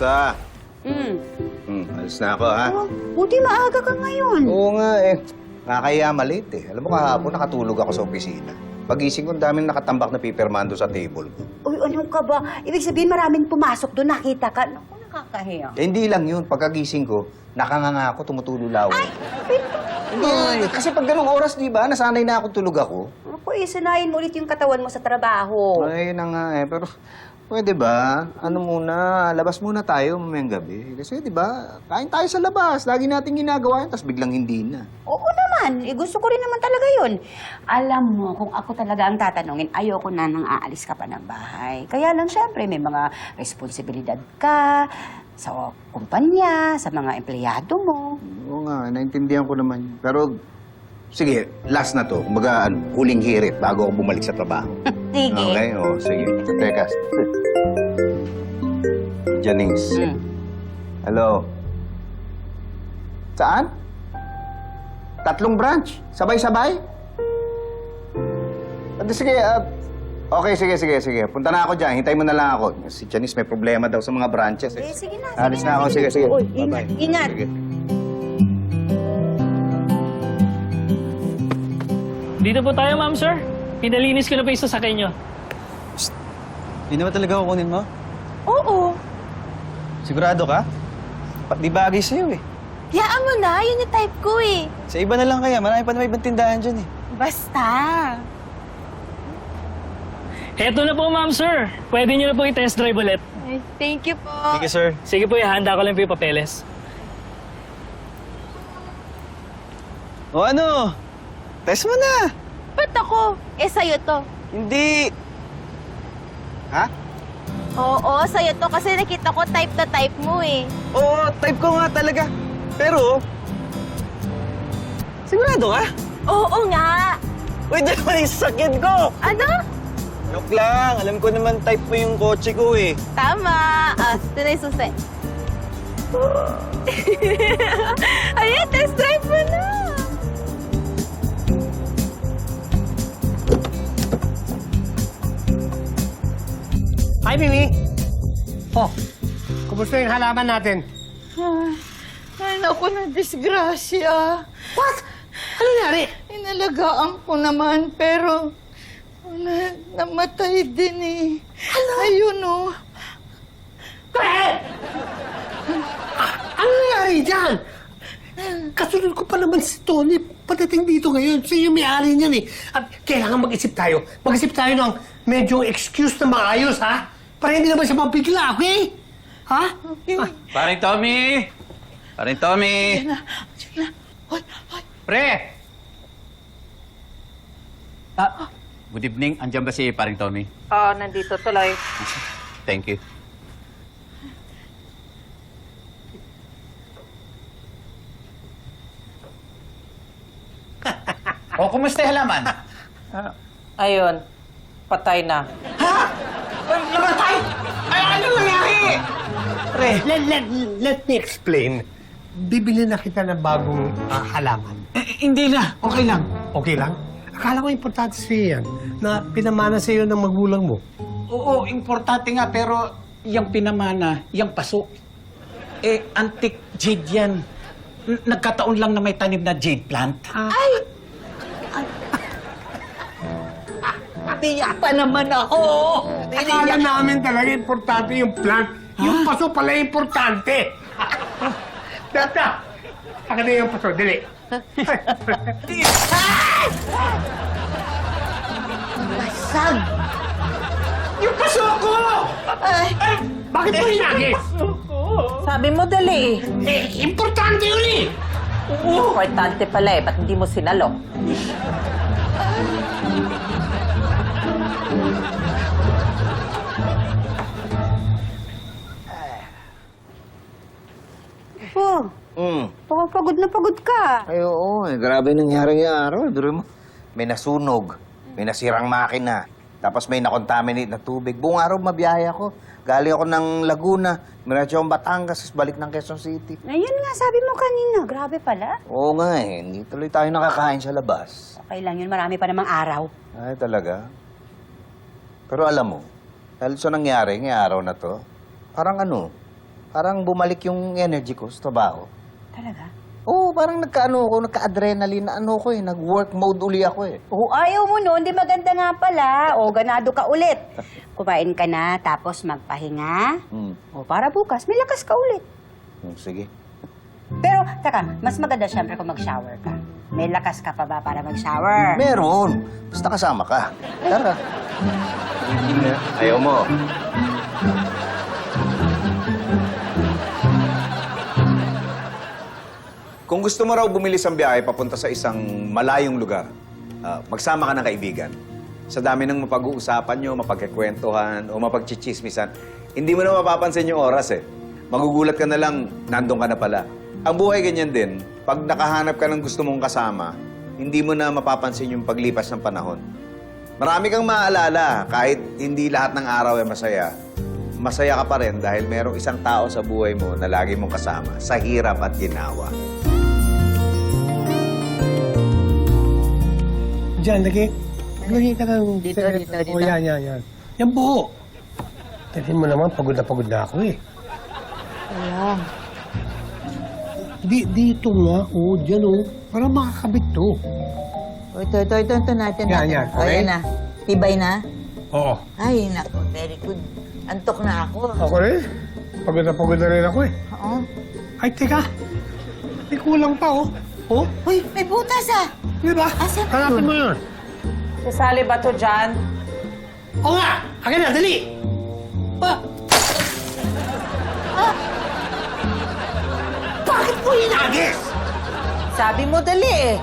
Elsa. Hmm. Hmm, alis na ako, ha? Oh, buti maaga ka ngayon. Oo nga, eh. Nakakaya malate, eh. Alam mo, kahapon nakatulog ako sa opisina. Pagising ko, ang daming nakatambak na piperman doon sa table ko. Uy, ano ka ba? Ibig sabihin maraming pumasok doon, nakita ka. Naku, nakakahiya. Eh, hindi lang yun. Pagkagising ko, nakanganga ako, tumutulo Ay! Hindi, kasi pag ganung oras, di ba, nasanay na ako tulog ako. Ako, eh, sanayin mo ulit yung katawan mo sa trabaho. Ay, na nga eh. Pero, pwede ba? Ano muna, labas muna tayo mamayang gabi. Kasi, di ba, kain tayo sa labas. Lagi natin ginagawa yun, tapos biglang hindi na. Oo naman. Eh, gusto ko rin naman talaga yun. Alam mo, kung ako talaga ang tatanungin, ayoko na nang aalis ka pa ng bahay. Kaya lang, syempre, may mga responsibilidad ka sa kumpanya, sa mga empleyado mo. Oo nga, naintindihan ko naman. Pero, sige, last na to. Kumbaga, ano, huling hirit bago ako bumalik sa trabaho. Sige. Okay? O, sige. Teka. Janice. Mm. Hello. Saan? Tatlong branch? Sabay-sabay? Ate, sige. ah, okay, sige, sige, sige. Punta na ako dyan. Hintay mo na lang ako. Si Janice may problema daw sa mga branches. Eh, sige na. sige Alis na ako. Sige, sige. Uy, Bye-bye. ingat, ingat. Sige. Dito po tayo, ma'am, sir. Pinalinis ko na po yung sasakay nyo. Hindi naman talaga kukunin mo? Oo. Sigurado ka? Di bagay sa'yo eh? Yaan mo na, yun yung type ko eh. Sa iba na lang kaya, marami pa naman ibang tindahan dyan eh. Basta. Heto na po, ma'am, sir. Pwede nyo na po i-test drive ulit. Ay, thank you po. Thank you, sir. Sige po, ihanda ko lang po yung papeles. O ano? Test mo na! Ba't ako? Eh, sa'yo to. Hindi! Ha? Oo, sa'yo to kasi nakita ko type na type mo eh. Oo, type ko nga talaga. Pero, sigurado ka? Oo nga. Uy, dalawa yung sasakyan ko! Ano? Joke lang, alam ko naman type mo yung kotse ko eh. Tama. Ah, ito na yung susi. yung halaman natin? Ay, naku, na disgrasya. What? Ano nangyari? Inalagaan ko naman, pero na, namatay din eh. Ayun oh. Ah, ano nangyari dyan? Kasunod ko pa naman si Tony patating dito ngayon. Siya yung may-ari niyan eh. At kailangan mag-isip tayo. Mag-isip tayo ng medyo excuse na maayos, ha? Para hindi naman siya mabigla, okay? Ha? Ah, Paring Tommy! Paring Tommy! Hoy, hoy. Pre! Ah, good evening. Andiyan ba si Paring Tommy? Oo, nandito tuloy. Thank you. o, kumusta yung halaman? Ayun, patay na. Namatay! Ay, ano nangyari? Pre, let, let, let me explain. Bibili na kita ng bagong ah, halaman. Eh, hindi na, okay lang. Okay lang? Akala ko importante sa'yo yan, na pinamana sa'yo ng magulang mo. Oo, importante nga, pero yung pinamana, yung paso, eh, antique jade yan. N- Nagkataon lang na may tanim na jade plant. Tiyak pa naman ako. Akala namin talaga importante yung plant. Yung paso pala importante. Data! Akin na yung paso, dali. Basag. yung paso ko! Ay, bakit mo hinagis? Sabi mo dali Eh, importante yun eh! Importante pala eh, ba't hindi mo sinalo? Pagod na pagod ka. Ay, oo. Eh, grabe nangyari ngayong araw. Duro mo. May nasunog. May nasirang makina. Tapos may nakontaminate na tubig. Buong araw mabiyahe ako. Galing ako ng Laguna. Miratyo akong Batangas. tapos balik ng Quezon City. Ayun nga, sabi mo kanina. Grabe pala. Oo nga eh. Hindi tuloy tayo nakakain sa labas. Okay lang yun, marami pa namang araw. Ay, talaga? Pero alam mo, dahil sa nangyari ngayong araw na to, parang ano, Parang bumalik yung energy ko sa trabaho. Talaga? Oo, parang nagkaano ako, nagka-adrenaline na ano ko eh. Nag-work mode uli ako eh. Oo, ayaw mo noon. Di maganda nga pala. O, ganado ka ulit. Kumain ka na, tapos magpahinga. Hmm. O, para bukas, may lakas ka ulit. Hmm, Sige. Pero, taka, mas maganda syempre kung mag-shower ka. May lakas ka pa ba para mag-shower? Meron. Basta kasama ka. Tara. Ayaw mo. Kung gusto mo raw bumilis ang biyahe papunta sa isang malayong lugar, ah, magsama ka ng kaibigan. Sa dami ng mapag-uusapan nyo, mapagkikwentuhan, o mapagchichismisan, hindi mo na mapapansin yung oras eh. Magugulat ka na lang, nandun ka na pala. Ang buhay ganyan din, pag nakahanap ka ng gusto mong kasama, hindi mo na mapapansin yung paglipas ng panahon. Marami kang maaalala, kahit hindi lahat ng araw ay masaya. Masaya ka pa rin dahil merong isang tao sa buhay mo na lagi mong kasama sa hirap at ginawa. Diyan, lagi. Lagi ka ng... Dito, dito, dito. O, yan, yan, yan. Yan buho. Tingin mo naman, pagod na pagod na ako eh. Ayan. Di, dito nga, oh, dyan oh. Para makakabit to. O, ito, ito, ito, ito natin. Yan, natin. yan. O, Okay? yan na. Tibay na? Oo. Ay, nako, very good. Antok na ako. Ako rin. Pagod na pagod na rin ako eh. Oo. Ay, teka. May kulang pa oh. Oh, Uy, may butas ah! Di ba? Asan ba Hanapin yun? mo yun. Sasali ba to dyan? Oo nga! Akin na, dali! Ba? Ah! Bakit mo inagis? Sabi mo dali eh.